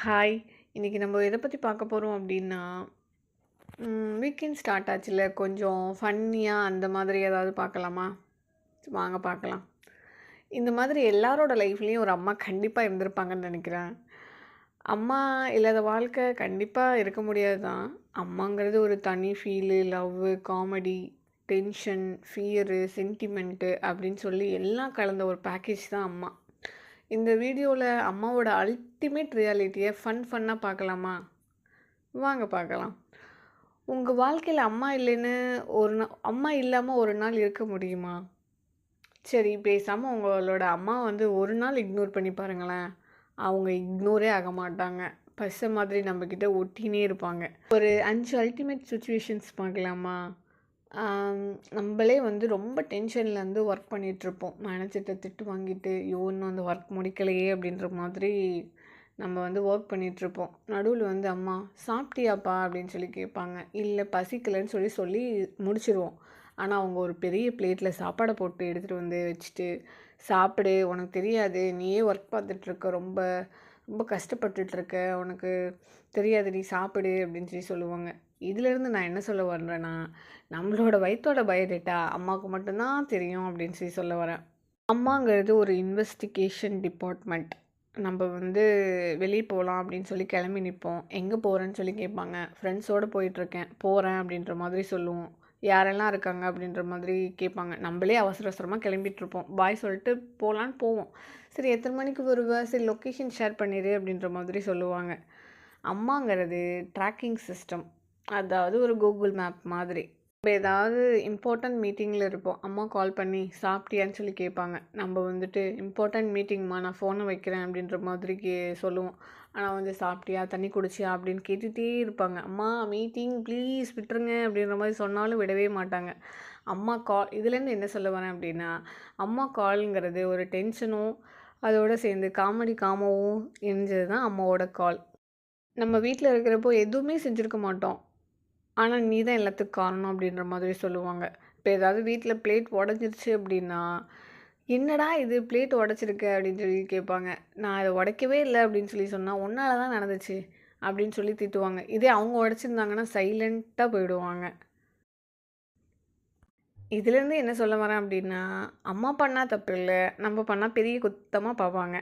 Hi இன்றைக்கி நம்ம எதை பற்றி பார்க்க போகிறோம் அப்படின்னா வீக்கெண்ட் ஸ்டார்ட் ஆச்சுல. கொஞ்சம் ஃபன்னியாக அந்த மாதிரி ஏதாவது பார்க்கலாமா? வாங்க பார்க்கலாம். இந்த மாதிரி எல்லாரோட லைஃப்லேயும் ஒரு அம்மா கண்டிப்பாக இருந்திருப்பாங்கன்னு நினைக்கிறேன். அம்மா இல்லாத வாழ்க்கை கண்டிப்பாக இருக்க முடியாது தான் அம்மாங்கிறது ஒரு தனி feel love comedy tension fear sentiment அப்படின்னு சொல்லி எல்லாம் கலந்த ஒரு பேக்கேஜ் தான் அம்மா. இந்த வீடியோவில் அம்மாவோட அல்டிமேட் ரியாலிட்டியை ஃபன் ஃபன்னாக பார்க்கலாமா வாங்க பார்க்கலாம் உங்கள் வாழ்க்கையில் அம்மா இல்லைன்னு ஒரு நாள் அம்மா இல்லாமல் ஒரு நாள் இருக்க முடியுமா? சரி பேசாமல் உங்களோட அம்மா வந்து ஒரு நாள் இக்னோர் பண்ணி பாருங்களேன். அவங்க இக்னோரே ஆக மாட்டாங்க. பச மாதிரி நம்மக்கிட்ட ஒட்டினே இருப்பாங்க. ஒரு அஞ்சு அல்டிமேட் சுச்சுவேஷன்ஸ் பார்க்கலாமா நம்மளே வந்து ரொம்ப டென்ஷனில் வந்து ஒர்க் பண்ணிகிட்ருப்போம் மேனேஜர்கிட்ட திட்டு வாங்கிட்டு ஐயோ இன்னும் அந்த ஒர்க் முடிக்கலையே அப்படின்ற மாதிரி நம்ம வந்து ஒர்க் பண்ணிகிட்ருப்போம் நடுவில் வந்து அம்மா சாப்பிட்டியாப்பா? அப்படின்னு சொல்லி கேட்பாங்க. இல்லை பசிக்கலைன்னு சொல்லி சொல்லி முடிச்சிருவோம். ஆனால் அவங்க ஒரு பெரிய பிளேட்டில் சாப்பாடை போட்டு எடுத்துகிட்டு வந்து வச்சுட்டு சாப்பிடு உனக்கு தெரியாது. நீயே ஒர்க் பார்த்துட்ருக்க ரொம்ப ரொம்ப கஷ்டப்பட்டுட்ருக்க உனக்கு தெரியாது. நீ சாப்பிடு அப்படின்னு சொல்லி சொல்லுவாங்க. இதிலேருந்து நான் என்ன சொல்ல வர்றேன்னா நம்மளோட வயிற்றோட பயோடேட்டா அம்மாவுக்கு மட்டும்தான் தெரியும் அப்படின்னு சொல்லி சொல்ல வரேன். அம்மாங்கிறது ஒரு இன்வெஸ்டிகேஷன் டிபார்ட்மெண்ட் நம்ம வந்து வெளியே போகலாம் அப்படின்னு சொல்லி கிளம்பி நிற்போம். எங்கே போகிறேன்னு சொல்லி கேட்பாங்க. ஃப்ரெண்ட்ஸோடு போயிட்டுருக்கேன். போகிறேன் அப்படின்ற மாதிரி சொல்லுவோம். யாரெல்லாம் இருக்காங்க அப்படின்ற மாதிரி கேட்பாங்க. நம்மளே அவசர அவசரமாக கிளம்பிட்டுருப்போம் பாய் சொல்லிட்டு போகலான்னு போவோம். சரி எத்தனை மணிக்கு வருவ? சரி லொக்கேஷன் ஷேர் பண்ணிடு அப்படின்ற மாதிரி சொல்லுவாங்க. அம்மாங்கிறது ட்ராக்கிங் சிஸ்டம் அதாவது ஒரு கூகுள் மேப் மாதிரி. இப்போ ஏதாவது இம்பார்ட்டன்ட் மீட்டிங்கில் இருப்போம். அம்மா கால் பண்ணி சாப்பிட்டியான்னு சொல்லி கேட்பாங்க. நம்ம வந்துட்டு இம்பார்ட்டன்ட் மீட்டிங்மா நான் ஃபோனை வைக்கிறேன் அப்படின்ற மாதிரி கே சொல்லுவோம். ஆனால் வந்து சாப்பிட்டியா தண்ணி குடிச்சியா அப்படின்னு கேட்டுகிட்டே இருப்பாங்க. அம்மா மீட்டிங் ப்ளீஸ் விட்டுருங்க அப்படின்ற மாதிரி சொன்னாலும் விடவே மாட்டாங்க. அம்மா கால் இதுலேருந்து என்ன சொல்ல வரேன் அப்படின்னா அம்மா கால்ங்கிறது ஒரு டென்ஷனும் அதோடு சேர்ந்து காமெடி காமவும் இணைஞ்சது தான் அம்மாவோட கால் நம்ம வீட்டில் இருக்கிறப்போ எதுவுமே செஞ்சுருக்க மாட்டோம். ஆனால் நீ தான் எல்லாத்துக்கும் காரணம் அப்படின்ற மாதிரி சொல்லுவாங்க. இப்போ ஏதாவது வீட்டில் பிளேட் உடஞ்சிருச்சு அப்படின்னா என்னடா இது பிளேட் உடச்சிருக்க? அப்படின்னு சொல்லி கேட்பாங்க. நான் அதை உடைக்கவே இல்லை அப்படின்னு சொல்லி சொன்னால் ஒன்றால் தான் நடந்துச்சு அப்படின்னு சொல்லி திட்டுவாங்க. இதே அவங்க உடச்சிருந்தாங்கன்னா சைலண்ட்டாக போயிடுவாங்க. இதுலேருந்து என்ன சொல்ல வரேன் அப்படின்னா அம்மா பண்ணால் தப்பு இல்லை நம்ம பண்ணால் பெரிய குத்தமாக பார்ப்பாங்க.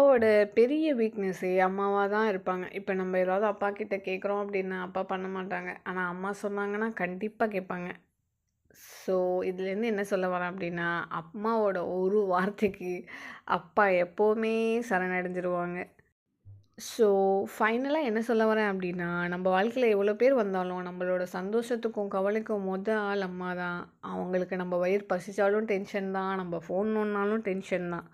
அப்பாவோட பெரிய வீக்னஸ்ஸே அம்மாவாக தான் இருப்பாங்க. இப்போ நம்ம ஏதாவது அப்பா கிட்ட கேட்குறோம் அப்படின்னா அப்பா பண்ண மாட்டாங்க. ஆனால் அம்மா சொன்னாங்கன்னா கண்டிப்பாக கேட்பாங்க. ஸோ இதுலேருந்து என்ன சொல்ல வரேன் அப்படின்னா அம்மாவோட ஒரு வார்த்தைக்கு அப்பா எப்போவுமே சரணடைஞ்சிருவாங்க. ஸோ ஃபைனலாக என்ன சொல்ல வரேன் அப்படின்னா நம்ம வாழ்க்கையில் எவ்வளோ பேர் வந்தாலும் நம்மளோட சந்தோஷத்துக்கும் கவலைக்கும் மொத ஆள் அம்மா தான் அவங்களுக்கு நம்ம வயிறு பசித்தாலும் டென்ஷன் தான். நம்ம ஃபோன் நோன்னாலும் டென்ஷன் தான்.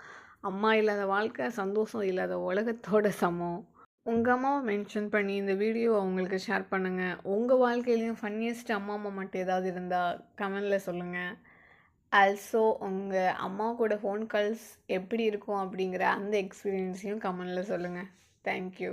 அம்மா இல்லாத வாழ்க்கை சந்தோஷம் இல்லாத உலகத்தோட சமம். உங்கள் அம்மாவை மென்ஷன் பண்ணி இந்த வீடியோ அவங்களுக்கு ஷேர் பண்ணுங்கள் உங்கள் வாழ்க்கையிலையும் ஃபன்னியஸ்ட் அம்மா அம்மா மட்டும் ஏதாவது இருந்தால் கமெண்டில் சொல்லுங்கள் ஆல்சோ உங்கள் அம்மா கூட ஃபோன் கால்ஸ் எப்படி இருக்கும் அப்படிங்கிற அந்த எக்ஸ்பீரியன்ஸையும் கமெண்டில் சொல்லுங்கள் தேங்க்யூ